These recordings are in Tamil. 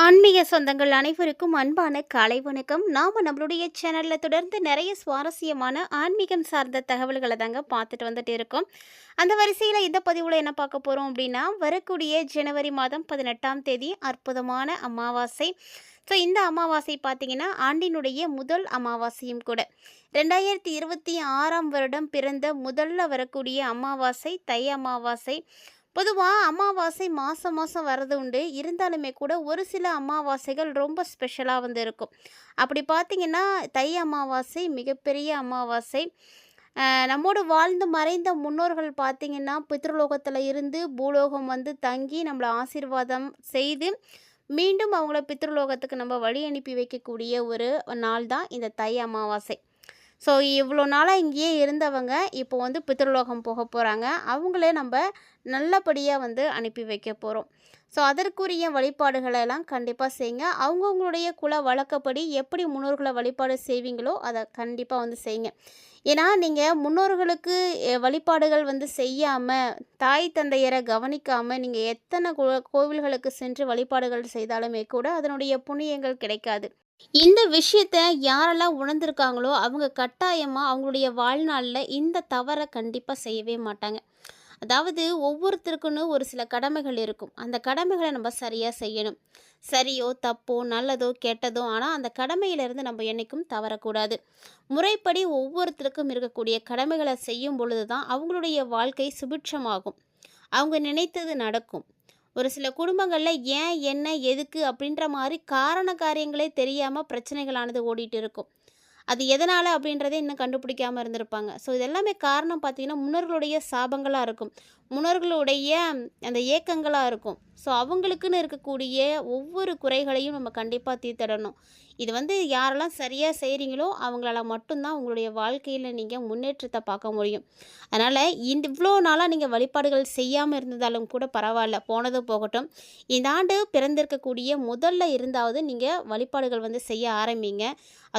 ஆன்மீக சொந்தங்கள் அனைவருக்கும் அன்பான காலை வணக்கம். நாம் நம்மளுடைய சேனலில் தொடர்ந்து நிறைய சுவாரஸ்யமான ஆன்மீகம் சார்ந்த தகவல்களை தாங்க பார்த்துட்டு வந்துட்டு இருக்கோம். அந்த வரிசையில் இந்த பதிவில் என்ன பார்க்க போகிறோம் அப்படின்னா வரக்கூடிய ஜனவரி மாதம் பதினெட்டாம் தேதி அற்புதமான அமாவாசை. ஸோ இந்த அமாவாசை பார்த்திங்கன்னா ஆண்டினுடைய முதல் அமாவாசையும் கூட. ரெண்டாயிரத்தி இருபத்தி ஆறாம் வருடம் பிறந்த முதல்ல வரக்கூடிய அமாவாசை தை அமாவாசை. பொதுவாக அமாவாசை மாதம் மாதம் வர்றது உண்டு. இருந்தாலுமே கூட ஒரு சில அமாவாசைகள் ரொம்ப ஸ்பெஷலாக வந்து இருக்கும். அப்படி பார்த்திங்கன்னா தை அமாவாசை மிகப்பெரிய அமாவாசை. நம்மோடு வாழ்ந்து மறைந்த முன்னோர்கள் பார்த்திங்கன்னா பித்ருலோகத்தில் இருந்து பூலோகம் வந்து தங்கி நம்மளை ஆசீர்வாதம் செய்து மீண்டும் அவங்கள பித்ருலோகத்துக்கு நம்ம வழி அனுப்பி வைக்கக்கூடிய ஒரு நாள் தான் இந்த தை அமாவாசை. ஸோ இவ்வளோ நாளாக இங்கேயே இருந்தவங்க இப்போ வந்து பித்ருலோகம் போக போகிறாங்க அவங்களே நம்ம நல்லபடியாக வந்து அனுப்பி வைக்க போகிறோம் ஸோ அதற்குரிய வழிபாடுகளை எல்லாம் கண்டிப்பாக செய்யுங்க அவங்கவுங்களுடைய குல வழக்கப்படி எப்படி முன்னோர்களை வழிபாடு செய்வீங்களோ அதை கண்டிப்பாக வந்து செய்யுங்க ஏன்னா நீங்கள் முன்னோர்களுக்கு வழிபாடுகள் வந்து செய்யாமல் தாய் தந்தையரை கவனிக்காமல் நீங்கள் எத்தனை கோவில்களுக்கு சென்று வழிபாடுகள் செய்தாலுமே கூட அதனுடைய புண்ணியங்கள் கிடைக்காது. இந்த விஷயத்த யாரெல்லாம் உணர்ந்திருக்காங்களோ அவங்க கட்டாயமாக அவங்களுடைய வாழ்நாளில் இந்த தவறை கண்டிப்பாக செய்யவே மாட்டாங்க. அதாவது ஒவ்வொருத்தருக்குன்னு ஒரு சில கடமைகள் இருக்கும். அந்த கடமைகளை நம்ம சரியாக செய்யணும். சரியோ தப்போ நல்லதோ கெட்டதோ ஆனால் அந்த கடமையிலிருந்து நம்ம என்றைக்கும் தவறக்கூடாது. முறைப்படி ஒவ்வொருத்தருக்கும் இருக்கக்கூடிய கடமைகளை செய்யும் பொழுது தான் அவங்களுடைய வாழ்க்கை சுபிட்சமாகும். அவங்க நினைத்தது நடக்கும். ஒரு சில குடும்பங்களில் ஏன் என்ன எதுக்கு அப்படின்ற மாதிரி காரண காரியங்களே தெரியாமல் பிரச்சனைகளானது ஓடிட்டு இருக்கும். அது எதனால் அப்படின்றதே இன்னும் கண்டுபிடிக்காமல் இருந்திருப்பாங்க. ஸோ இதெல்லாமே காரணம் பார்த்திங்கன்னா முன்னோர்களுடைய சாபங்களாக இருக்கும். முன்னோர்களுடைய அந்த ஏக்கங்களாக இருக்கும். ஸோ அவங்களுக்குன்னு இருக்கக்கூடிய ஒவ்வொரு குறைகளையும் நம்ம கண்டிப்பாக தீர்த்திடணும். இது வந்து யாரெல்லாம் சரியாக செய்கிறீங்களோ அவங்களால மட்டும்தான் உங்களுடைய வாழ்க்கையில் நீங்கள் முன்னேற்றத்தை பார்க்க முடியும். அதனால் இந்த இவ்வளோ நாளாக நீங்கள் வழிபாடுகள் செய்யாமல் இருந்ததாலும் கூட பரவாயில்ல. போனது போகட்டும். இந்த ஆண்டு பிறந்திருக்கக்கூடிய முதல்ல இருந்தாவது நீங்கள் வழிபாடுகள் வந்து செய்ய ஆரம்பிங்க.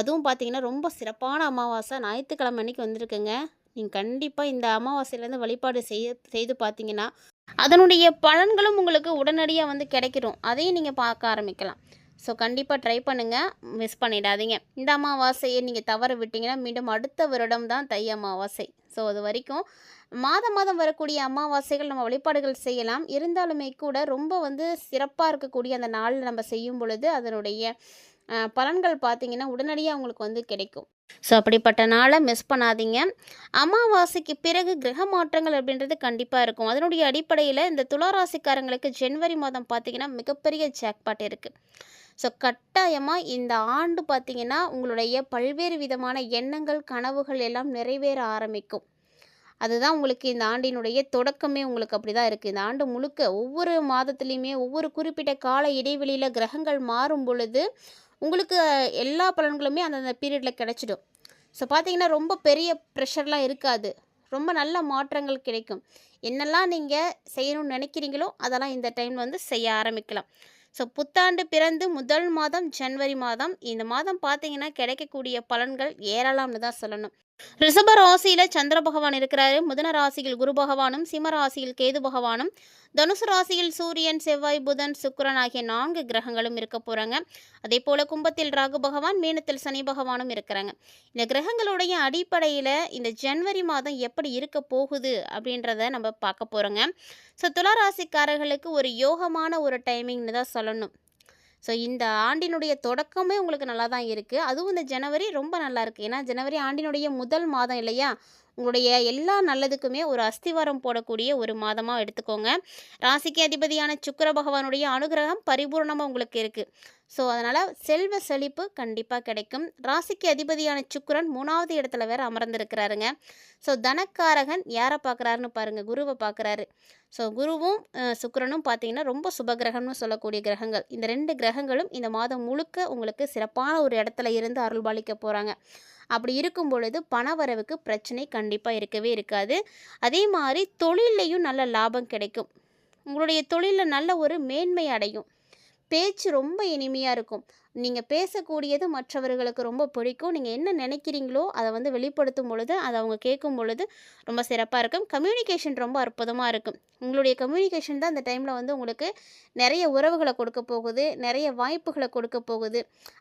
அதுவும் பார்த்தீங்கன்னா ரொம்ப சிறப்பான அமாவாசை. ஞாயிற்றுக்கிழமை அன்னைக்கு வந்திருக்குங்க. நீங்கள் கண்டிப்பாக இந்த அமாவாசையிலேருந்து வழிபாடு செய்ய செய்து பார்த்தீங்கன்னா அதனுடைய பலன்களும் உங்களுக்கு உடனடியாக வந்து கிடைக்கிறோம் அதையும் நீங்கள் பார்க்க ஆரம்பிக்கலாம். ஸோ கண்டிப்பாக ட்ரை பண்ணுங்கள் மிஸ் பண்ணிடாதீங்க. இந்த அமாவாசையை நீங்கள் தவற விட்டிங்கன்னா மீண்டும் அடுத்த வருடம் தான் தை அமாவாசை. ஸோ அது வரைக்கும் மாதம் மாதம் வரக்கூடிய அமாவாசைகள் நம்ம வழிபாடுகள் செய்யலாம். இருந்தாலுமே கூட ரொம்ப வந்து சிறப்பாக இருக்கக்கூடிய அந்த நாளில் நம்ம செய்யும் பொழுது அதனுடைய பலன்கள் பார்த்திங்கன்னா உடனடியாக உங்களுக்கு வந்து கிடைக்கும். ஸோ அப்படிப்பட்ட நாளை மிஸ் பண்ணாதீங்க. அமாவாசைக்கு பிறகு கிரக மாற்றங்கள் அப்படின்றது கண்டிப்பாக இருக்கும். அதனுடைய அடிப்படையில் இந்த துளாராசிக்காரங்களுக்கு ஜனவரி மாதம் பார்த்தீங்கன்னா மிகப்பெரிய ஜாக்பாட் இருக்குது ஸோ கட்டாயமாக இந்த ஆண்டு பார்த்திங்கன்னா உங்களுடைய பல்வேறு விதமான எண்ணங்கள் கனவுகள் எல்லாம் நிறைவேற ஆரம்பிக்கும். அதுதான் உங்களுக்கு இந்த ஆண்டினுடைய தொடக்கமே உங்களுக்கு அப்படி தான் இருக்குது இந்த ஆண்டு முழுக்க ஒவ்வொரு மாதத்துலேயுமே ஒவ்வொரு குறிப்பிட்ட கால இடைவெளியில் கிரகங்கள் மாறும் பொழுது உங்களுக்கு எல்லா பலன்களுமே அந்தந்த பீரியடில் கிடச்சிடும். ஸோ பார்த்தீங்கன்னா ரொம்ப பெரிய ப்ரெஷர்லாம் இருக்காது. ரொம்ப நல்ல மாற்றங்கள் கிடைக்கும். என்னெல்லாம் நீங்கள் செய்யணும்னு நினைக்கிறீங்களோ அதெல்லாம் இந்த டைம் வந்து செய்ய ஆரம்பிக்கலாம். ஸோ புத்தாண்டு பிறந்து முதல் மாதம் ஜனவரி மாதம் இந்த மாதம் பார்த்தீங்கன்னா கிடைக்கக்கூடிய பலன்கள் ஏராளம்னு தான் சொல்லணும். ரிஷப ராசியில் சந்திர பகவான் இருக்கிறாரு. முதன ராசியில் குரு பகவானும் சிம்ம ராசியில் கேது பகவானும் தனுசு ராசியில் சூரியன் செவ்வாய் புதன் சுக்கிரன் ஆகிய நான்கு கிரகங்களும் இருக்க போகிறாங்க அதே போல் கும்பத்தில் ராகு பகவான் மீனத்தில் சனி பகவானும் இருக்கிறாங்க. இந்த கிரகங்களுடைய அடிப்படையில் இந்த ஜனவரி மாதம் எப்படி இருக்க போகுது அப்படின்றத நம்ம பார்க்க போகிறோங்க ஸோ துளாராசிக்காரர்களுக்கு ஒரு யோகமான ஒரு டைமிங்னு தான் சொல்லணும். ஸோ இந்த ஆண்டினுடைய தொடக்கமே உங்களுக்கு நல்லா தான் இருக்குது அதுவும் இந்த ஜனவரி ரொம்ப நல்லா இருக்குது ஏன்னா ஜனவரி ஆண்டினுடைய முதல் மாதம் இல்லையா? உங்களுடைய எல்லா நல்லதுக்குமே ஒரு அஸ்திவாரம் போடக்கூடிய ஒரு மாதமாக எடுத்துக்கோங்க. ராசிக்கு அதிபதியான சுக்கர பகவானுடைய அனுகிரகம் பரிபூர்ணமாக உங்களுக்கு இருக்குது ஸோ அதனால் செல்வ செழிப்பு கண்டிப்பாக கிடைக்கும். ராசிக்கு அதிபதியான சுக்கிரன் மூணாவது இடத்துல வேற அமர்ந்திருக்கிறாருங்க. ஸோ தனக்காரகன் யாரை பார்க்குறாருன்னு பாருங்கள் குருவை பார்க்குறாரு ஸோ குருவும் சுக்கரனும் சுக்கிரனும் பார்த்தீங்கன்னா ரொம்ப சுபகிரகம்னு சொல்லக்கூடிய கிரகங்கள். இந்த ரெண்டு கிரகங்களும் இந்த மாதம் முழுக்க உங்களுக்கு சிறப்பான ஒரு இடத்துல இருந்து அருள்பாலிக்க போகிறாங்க அப்படி இருக்கும் பொழுது பணவரவுக்கு பிரச்சனை கண்டிப்பாக இருக்கவே இருக்காது. அதே மாதிரி தொழில்லையும் நல்ல லாபம் கிடைக்கும். உங்களுடைய தொழிலில் நல்ல ஒரு மேன்மை அடையும். பேச்சு ரொம்ப இனிமையாக இருக்கும். நீங்கள் பேசக்கூடியது மற்றவர்களுக்கு ரொம்ப பிடிக்கும். நீங்கள் என்ன நினைக்கிறீங்களோ அதை வந்து வெளிப்படுத்தும் பொழுது அதை அவங்க கேட்கும் பொழுது ரொம்ப சிறப்பாக இருக்கும். கம்யூனிகேஷன் ரொம்ப அற்புதமாக இருக்கும். உங்களுடைய கம்யூனிகேஷன் தான் இந்த டைமில் வந்து உங்களுக்கு நிறைய உறவுகளை கொடுக்க போகுது நிறைய வாய்ப்புகளை கொடுக்க போகுது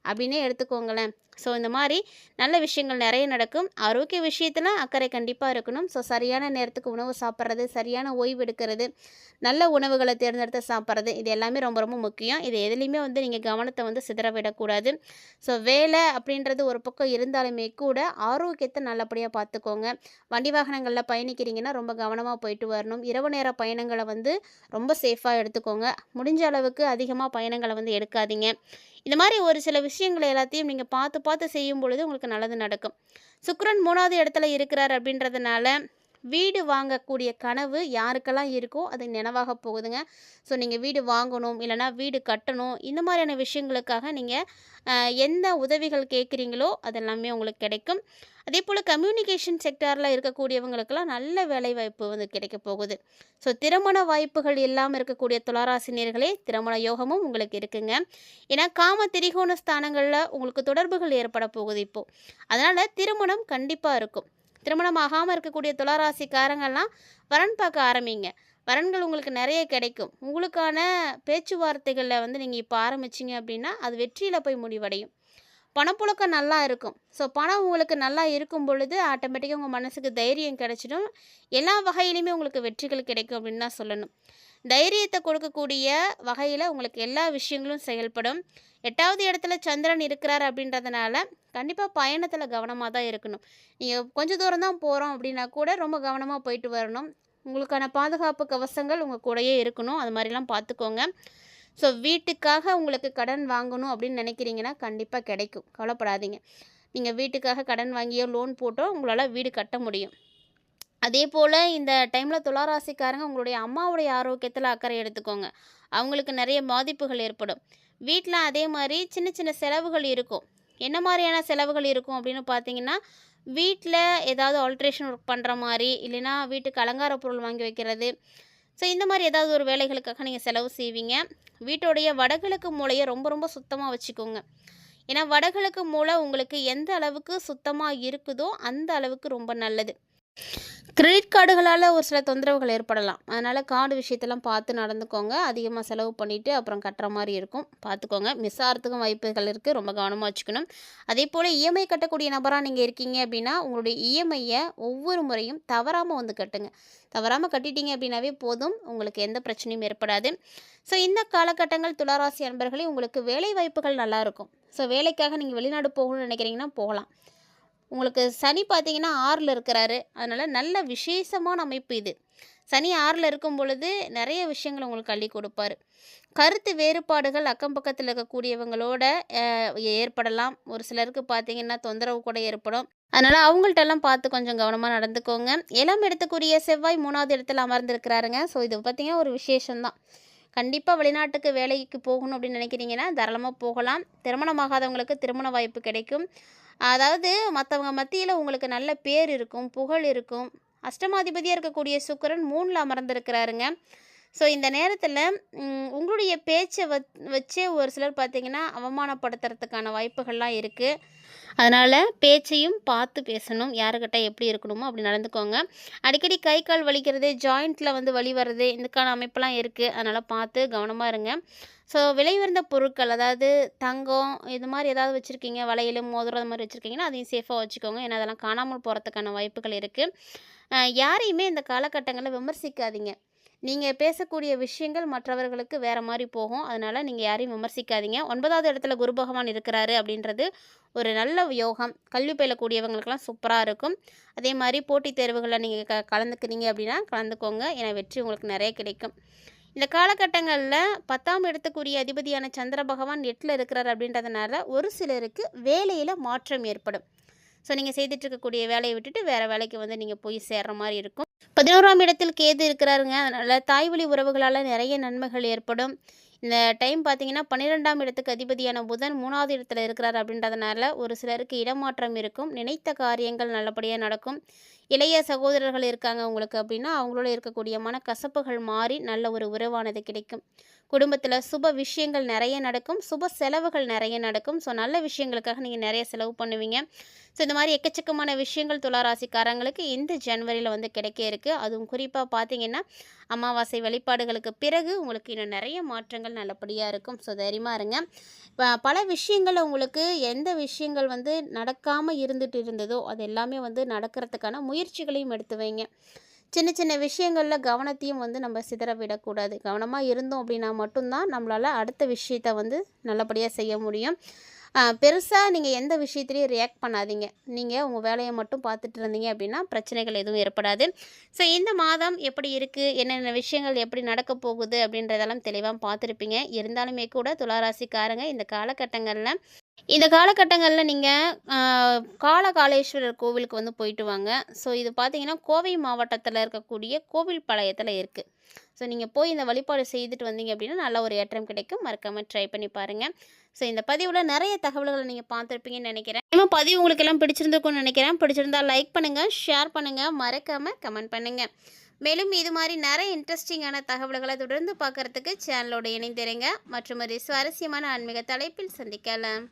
அப்படின்னே எடுத்துக்கோங்களேன். ஸோ இந்த மாதிரி நல்ல விஷயங்கள் நிறைய நடக்கும். ஆரோக்கிய விஷயத்தில் அக்கறை கண்டிப்பாக இருக்கணும். ஸோ சரியான நேரத்துக்கு உணவு சாப்பிட்றது சரியான ஓய்வு எடுக்கிறது நல்ல உணவுகளை தேர்ந்தெடுத்து சாப்பிட்றது இது எல்லாமே ரொம்ப ரொம்ப முக்கியம். இது எதுலேயுமே வந்து நீங்கள் கவனத்தை வந்து சிதற விடக்கூடாது. ஸோ வேலை அப்படின்றது ஒரு பக்கம் இருந்தாலுமே கூட ஆரோக்கியத்தை நல்லபடியாக பார்த்துக்கோங்க. வண்டி வாகனங்களில் பயணிக்கிறீங்கன்னா ரொம்ப கவனமாக போயிட்டு வரணும். இரவு நேர பயணங்களை வந்து ரொம்ப சேஃபாக எடுத்துக்கோங்க. முடிஞ்ச அளவுக்கு அதிகமாக பயணங்களை வந்து எடுக்காதீங்க. இந்த மாதிரி ஒரு சில விஷயங்களை எல்லாத்தையும் நீங்கள் பார்த்து பார்த்து செய்யும் பொழுது உங்களுக்கு நல்லது நடக்கும். சுக்ரன் மூணாவது இடத்துல இருக்கிறார் அப்படின்றதுனால வீடு வாங்கக்கூடிய கனவு யாருக்கெல்லாம் இருக்கோ அது நினைவாக போகுதுங்க. ஸோ நீங்கள் வீடு வாங்கணும் இல்லைனா வீடு கட்டணும் இந்த மாதிரியான விஷயங்களுக்காக நீங்கள் எந்த உதவிகள் கேட்குறீங்களோ அதெல்லாமே உங்களுக்கு கிடைக்கும். அதே போல் கம்யூனிகேஷன் செக்டாரில் இருக்கக்கூடியவங்களுக்கெல்லாம் நல்ல வேலைவாய்ப்பு வந்து கிடைக்க போகுது. ஸோ திருமண வாய்ப்புகள் இல்லாமல் இருக்கக்கூடிய துளாராசினியர்களே திருமண யோகமும் உங்களுக்கு இருக்குங்க. ஏன்னா காம திரிகோண ஸ்தானங்களில் உங்களுக்கு தொடர்புகள் ஏற்பட போகுது இப்போது அதனால் திருமணம் கண்டிப்பாக இருக்கும். திருமணம் ஆகாமல் இருக்கக்கூடிய துளாராசிக்காரங்கள்லாம் வரன் பார்க்க ஆரம்பிங்க. வரன்கள் உங்களுக்கு நிறைய கிடைக்கும். உங்களுக்கான பேச்சுவார்த்தைகளில் வந்து நீங்கள் இப்போ ஆரம்பிச்சிங்க அப்படின்னா அது வெற்றியில் போய் முடிவடையும். பணப்புழக்கம் நல்லா இருக்கும். ஸோ பணம் உங்களுக்கு நல்லா இருக்கும் பொழுது ஆட்டோமேட்டிக்காக உங்கள் மனசுக்கு தைரியம் கிடைச்சிடும். எல்லா வகையிலையுமே உங்களுக்கு வெற்றிகள் கிடைக்கும் அப்படின்னு தான் சொல்லணும். தைரியத்தை கொடுக்கக்கூடிய வகையில் உங்களுக்கு எல்லா விஷயங்களும் செயல்படும். எட்டாவது இடத்துல சந்திரன் இருக்கிறார் அப்படின்றதுனால கண்டிப்பாக பயணத்தில் கவனமாக தான் இருக்கணும். நீங்கள் கொஞ்சம் தூரம் தான் போகிறோம் அப்படின்னா கூட ரொம்ப கவனமாக போயிட்டு வரணும். உங்களுக்கான பாதுகாப்பு கவசங்கள் உங்கள் கூடயே இருக்கணும். அது மாதிரிலாம் பார்த்துக்கோங்க. ஸோ வீட்டுக்காக உங்களுக்கு கடன் வாங்கணும் அப்படின்னு நினைக்கிறீங்கன்னா கண்டிப்பாக கிடைக்கும். கவலைப்படாதீங்க. நீங்கள் வீட்டுக்காக கடன் வாங்கியோ லோன் போட்டோ உங்களால் வீடு கட்ட முடியும். அதே போல் இந்த டைமில் துளாராசிக்காரங்க உங்களுடைய அம்மாவுடைய ஆரோக்கியத்தில் அக்கறை எடுத்துக்கோங்க. அவங்களுக்கு நிறைய பாதிப்புகள் ஏற்படும். வீட்டில் அதே மாதிரி சின்ன சின்ன செலவுகள் இருக்கும். என்ன மாதிரியான செலவுகள் இருக்கும் அப்படின்னு பார்த்தீங்கன்னா வீட்டில் ஏதாவது ஆல்ட்ரேஷன் ஒர்க் பண்ணுற மாதிரி இல்லைன்னா வீட்டுக்கு அலங்கார பொருள் வாங்கி வைக்கிறது ஸோ இந்த மாதிரி ஏதாவது ஒரு வேலைகளுக்காக நீங்கள் செலவு செய்வீங்க. வீட்டோடைய வடகிழக்கு மூளையை ரொம்ப ரொம்ப சுத்தமாக வச்சுக்கோங்க. ஏன்னா வடகிழக்கு மூளை உங்களுக்கு எந்த அளவுக்கு சுத்தமாக இருக்குதோ அந்த அளவுக்கு ரொம்ப நல்லது. கிரெடிட் கார்டுகளால் ஒரு சில தொந்தரவுகள் ஏற்படலாம். அதனால் கார்டு விஷயத்தெல்லாம் பார்த்து நடந்துக்கோங்க. அதிகமாக செலவு பண்ணிவிட்டு அப்புறம் கட்டுற மாதிரி இருக்கும். பார்த்துக்கோங்க. மிஸ் ஆகிறதுக்கும் வாய்ப்புகள் இருக்குது ரொம்ப கவனமாக வச்சுக்கணும். அதே போல் இஎம்ஐ கட்டக்கூடிய நபராக நீங்கள் இருக்கீங்க அப்படின்னா உங்களுடைய இஎம்ஐயை ஒவ்வொரு முறையும் தவறாமல் வந்து கட்டுங்க. தவறாமல் கட்டிட்டீங்க அப்படின்னாவே போதும். உங்களுக்கு எந்த பிரச்சனையும் ஏற்படாது. ஸோ இந்த காலகட்டங்கள் துளாராசி அன்பர்களே உங்களுக்கு வேலை வாய்ப்புகள் நல்லாயிருக்கும் ஸோ வேலைக்காக நீங்கள் வெளிநாடு போகணும்னு நினைக்கிறீங்கன்னா போகலாம். உங்களுக்கு சனி பார்த்தீங்கன்னா ஆறில் இருக்கிறாரு. அதனால் நல்ல விசேஷமான அமைப்பு இது. சனி ஆறில் இருக்கும் பொழுது நிறைய விஷயங்கள் உங்களுக்கு அள்ளி கொடுப்பாரு. கருத்து வேறுபாடுகள் அக்கம் பக்கத்தில் இருக்கக்கூடியவங்களோட ஏற்படலாம். ஒரு சிலருக்கு பார்த்தீங்கன்னா தொந்தரவு கூட ஏற்படும். அதனால் அவங்கள்ட்டெல்லாம் பார்த்து கொஞ்சம் கவனமாக நடந்துக்கோங்க. இளம் இடத்துக்குரிய செவ்வாய் மூணாவது இடத்துல அமர்ந்திருக்கிறாருங்க. ஸோ இது பார்த்தீங்கன்னா ஒரு விசேஷம்தான். கண்டிப்பாக வெளிநாட்டுக்கு வேலைக்கு போகணும் அப்படின்னு நினைக்கிறீங்கன்னா தாராளமாக போகலாம். திருமணமாகாதவங்களுக்கு திருமண வாய்ப்பு கிடைக்கும். அதாவது மற்றவங்க மத்தியில் உங்களுக்கு நல்ல பேர் இருக்கும் புகழ் இருக்கும். அஷ்டமாதிபதியாக இருக்கக்கூடிய சுக்கரன் மூணில் அமர்ந்திருக்கிறாருங்க. ஸோ இந்த நேரத்தில் உங்களுடைய பேச்சை வச்சே ஒரு சிலர் பார்த்திங்கன்னா அவமானப்படுத்துறதுக்கான வாய்ப்புகள்லாம் இருக்குது அதனால் பேச்சையும் பார்த்து பேசணும். யாருக்கிட்ட எப்படி இருக்கணுமோ அப்படி நடந்துக்கோங்க. அடிக்கடி கை கால் வலிக்கிறது ஜாயிண்ட்டில் வந்து வலி வர்றது இதுக்கான அமைப்பெல்லாம் இருக்குது அதனால் பார்த்து கவனமாக இருங்க. ஸோ விலை உயர்ந்த பொருட்கள் அதாவது தங்கம் இது மாதிரி ஏதாவது வச்சுருக்கீங்க வளையல் மோதிரம் அது மாதிரி வச்சுருக்கீங்கன்னா அதையும் சேஃபாக வச்சுக்கோங்க. ஏன்னா அதெல்லாம் காணாமல் போகிறதுக்கான வாய்ப்புகள் இருக்குது யாரையுமே இந்த காலகட்டங்களில் விமர்சிக்காதீங்க. நீங்கள் பேசக்கூடிய விஷயங்கள் மற்றவர்களுக்கு வேறு மாதிரி போகும். அதனால் நீங்கள் யாரையும் விமர்சிக்காதீங்க. ஒன்பதாவது இடத்துல குரு பகவான் இருக்கிறாரு அப்படின்றது ஒரு நல்ல யோகம். கல்வி பயிலக்கூடியவங்களுக்கெல்லாம் சூப்பராக இருக்கும். அதே மாதிரி போட்டித் தேர்வுகளில் நீங்கள் க கலந்துக்கிறீங்க அப்படின்னா கலந்துக்கோங்க. ஏன்னா வெற்றி உங்களுக்கு நிறைய கிடைக்கும். இந்த காலகட்டங்களில் பத்தாம் இடத்துக்குரிய அதிபதியான சந்திர பகவான் எட்டில் இருக்கிறார் அப்படின்றதுனால ஒரு சிலருக்கு வேலையில் மாற்றம் ஏற்படும். ஸோ நீங்கள் செய்துட்டு இருக்கக்கூடிய வேலையை விட்டுட்டு வேறு வேலைக்கு வந்து நீங்கள் போய் சேர்ற மாதிரி இருக்கும். பதினோராம் இடத்தில் கேது இருக்கிறாருங்க. அதனால் தாய்வழி உறவுகளால் நிறைய நன்மைகள் ஏற்படும். இந்த டைம் பார்த்தீங்கன்னா பன்னிரெண்டாம் இடத்துக்கு அதிபதியான புதன் மூணாவது இடத்துல இருக்கிறார் அப்படின்றதுனால ஒரு சிலருக்கு இடமாற்றம் இருக்கும். நினைத்த காரியங்கள் நல்லபடியாக நடக்கும். இளைய சகோதரர்கள் இருக்காங்க உங்களுக்கு அப்படின்னா அவங்களோட இருக்கக்கூடிய மனக்கசப்புகள் மாறி நல்ல ஒரு உறவானது கிடைக்கும். குடும்பத்தில் சுப விஷயங்கள் நிறைய நடக்கும் சுப செலவுகள் நிறைய நடக்கும். ஸோ நல்ல விஷயங்களுக்காக நீங்கள் நிறைய செலவு பண்ணுவீங்க. ஸோ இந்த மாதிரி எக்கச்சக்கமான விஷயங்கள் துளாராசிக்காரங்களுக்கு இந்த ஜனவரியில் வந்து கிடைக்க இருக்குது அதுவும் குறிப்பாக பார்த்தீங்கன்னா அமாவாசை வழிபாடுகளுக்கு பிறகு உங்களுக்கு இன்னும் நிறைய மாற்றங்கள் நல்லபடியாக இருக்கும். ஸோ தைரியமாக இருங்க. இப்போ பல விஷயங்கள் உங்களுக்கு எந்த விஷயங்கள் வந்து நடக்காமல் இருந்துட்டு இருந்ததோ அது எல்லாமே வந்து நடக்கிறதுக்கான முயற்சிகளையும் எடுத்து வைங்க. சின்ன சின்ன விஷயங்களில் கவனத்தையும் வந்து நம்ம சிதற விடக்கூடாது. கவனமாக இருந்தோம் அப்படின்னா மட்டும்தான் நம்மளால் அடுத்த விஷயத்தை வந்து நல்லபடியாக செய்ய முடியும். பெருசாக நீங்கள் எந்த விஷயத்துலையும் ரியாக்ட் பண்ணாதீங்க. நீங்கள் உங்கள் வேலையை மட்டும் பார்த்துட்டு இருந்தீங்க அப்படின்னா பிரச்சனைகள் எதுவும் ஏற்படாது. ஸோ இந்த மாதம் எப்படி இருக்குது என்னென்ன விஷயங்கள் எப்படி நடக்க போகுது? அப்படின்றதெல்லாம் தெளிவாக பார்த்துருப்பீங்க. இருந்தாலுமே கூட துளாராசிக்காரங்க இந்த காலகட்டங்களில் இந்த காலகட்டங்களில் நீங்கள் காலகாலேஸ்வரர் கோவிலுக்கு வந்து போயிட்டு வாங்க. ஸோ இது பார்த்தீங்கன்னா கோவை மாவட்டத்தில் இருக்கக்கூடிய கோவில் பாளையத்தில் இருக்குது ஸோ நீங்கள் போய் இந்த வழிபாடு செய்துட்டு வந்தீங்க அப்படின்னா நல்ல ஒரு ஏற்றம் கிடைக்கும். மறக்காமல் ட்ரை பண்ணி பாருங்கள் ஸோ இந்த பதிவில் நிறைய தகவல்களை நீங்கள் பார்த்துருப்பீங்கன்னு நினைக்கிறேன். இன்னும் பதிவு உங்களுக்கு எல்லாம் பிடிச்சிருந்துருக்கும்னு நினைக்கிறேன். பிடிச்சிருந்தா லைக் பண்ணுங்கள் ஷேர் பண்ணுங்கள் மறக்காமல் கமெண்ட் பண்ணுங்கள் மேலும் இது மாதிரி நிறைய இன்ட்ரெஸ்டிங்கான தகவல்களை தொடர்ந்து பார்க்குறதுக்கு சேனலோடு இணைந்திருங்க. மற்றும் ஒரு சுவாரஸ்யமான ஆன்மீக தலைப்பில் சந்திக்கலாம்.